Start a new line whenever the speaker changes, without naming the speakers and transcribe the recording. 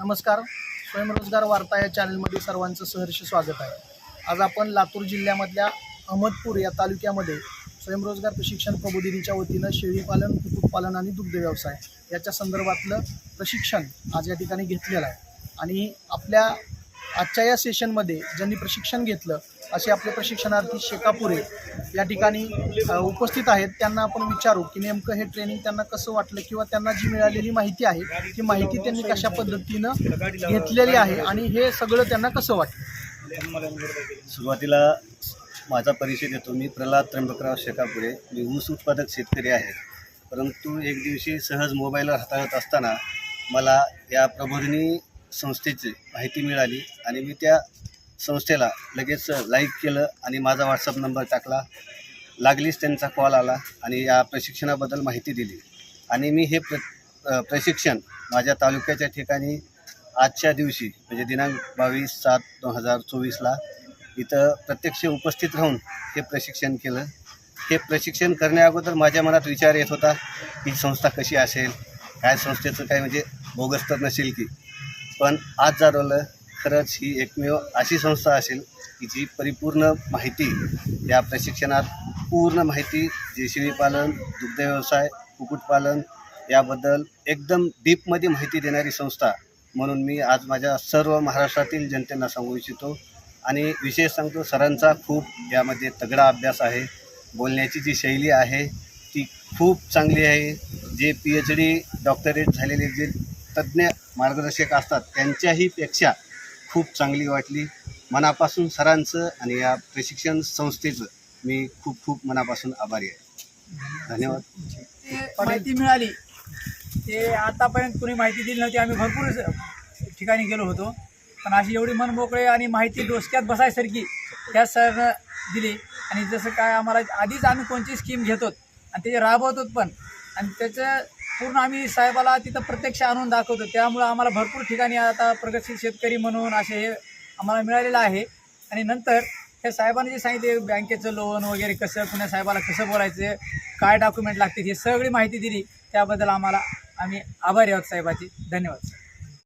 नमस्कार. स्वयंरोजगार वार्ता या चॅनलमध्ये सर्वांचं सहर्ष स्वागत आहे. आज आपण लातूर जिल्ह्यामधल्या अहमदपूर या तालुक्यामध्ये स्वयंरोजगार प्रशिक्षण प्रबोधिनीच्या वतीनं शेळीपालन कुक्कुटपालन आणि दुग्ध व्यवसाय याच्या संदर्भातलं प्रशिक्षण आज या ठिकाणी घेतलेलं आहे. आणि आपल्या आजच्या या सेशनमध्ये ज्यांनी प्रशिक्षण घेतलं असे आपले प्रशिक्षणार्थी शेकापुरे या ठिकाणी उपस्थित आहेत. त्यांना आपण विचारू की नेमकं हे ट्रेनिंग त्यांना कसं वाटलं किंवा त्यांना जी मिळालेली माहिती आहे ती माहिती त्यांनी कशा पद्धतीनं घेतलेली आहे आणि हे सगळं त्यांना कसं वाटलं?
सुरुवातीला माझा परिचय देतो. मी प्रल्हाद त्र्यंबकराव शेकापुरे. मी ऊस उत्पादक शेतकरी आहे. परंतु एक दिवशी सहज मोबाईलवर हाताळत असताना मला या प्रबोधिनी संस्थेची माहिती मिळाली आणि मी त्या संस्थेला लगेच लाईक केलं आणि माझा व्हॉट्सअप नंबर टाकला. लागलीच त्यांचा कॉल आला आणि या प्रशिक्षणाबद्दल माहिती दिली. आणि मी हे प्र प्रशिक्षण माझ्या तालुक्याच्या ठिकाणी आजच्या दिवशी म्हणजे दिनांक बावीस सात दोन हजार चोवीसला इथं प्रत्यक्ष उपस्थित राहून हे प्रशिक्षण केलं. हे प्रशिक्षण करण्याअगोदर माझ्या मनात विचार येत होता की संस्था कशी असेल? काय संस्थेचं काय म्हणजे बोगस तर नसेल की? पण आज जाणवलं खरंच ही एकमेव अशी संस्था असेल की जी परिपूर्ण माहिती या प्रशिक्षणात पूर्ण माहिती जे पालन दुग्ध व्यवसाय कुक्कुटपालन याबद्दल एकदम डीपमध्ये माहिती देणारी संस्था म्हणून मी आज माझ्या सर्व महाराष्ट्रातील जनतेला सांगू इच्छितो. आणि विशेष सांगतो सरांचा खूप यामध्ये तगडा अभ्यास आहे. बोलण्याची जी शैली आहे ती खूप चांगली आहे. J P H D doctorate झालेले जे तज्ज्ञ मार्गदर्शक असतात त्यांच्याही पेक्षा खूप चांगली वाटली. मनापासून सरांचं आणि या प्रशिक्षण संस्थेचं मी खूप खूप मनापासून आभारी आहे. धन्यवाद.
ते माहिती मिळाली ते आतापर्यंत कुणी माहिती दिली नव्हती आम्ही भरपूर ठिकाणी गेलो होतो. पण अशी एवढी मन मोकळे आणि माहिती डोसक्यात बसायसारखी त्या सरनं दिली. आणि जसं काय आम्हाला आधीच आम्ही कोणची स्कीम घेतो आणि त्याचे राबवतो पण. आणि त्याचं पूर्ण आम्ही साहेबाला तिथं प्रत्यक्ष आणून दाखवतो. त्यामुळं आम्हाला भरपूर ठिकाणी आता प्रगतशील शेतकरी म्हणून असे हे आम्हाला मिळालेलं आहे. आणि नंतर हे साहेबांनी जे सांगितले बँकेचं लोन वगैरे कसं पुण्या साहेबाला कसं बोलायचं काय डॉक्युमेंट लागतील हे सगळी माहिती दिली. त्याबद्दल आम्हाला आम्ही आभारी आहोत साहेबाची धन्यवाद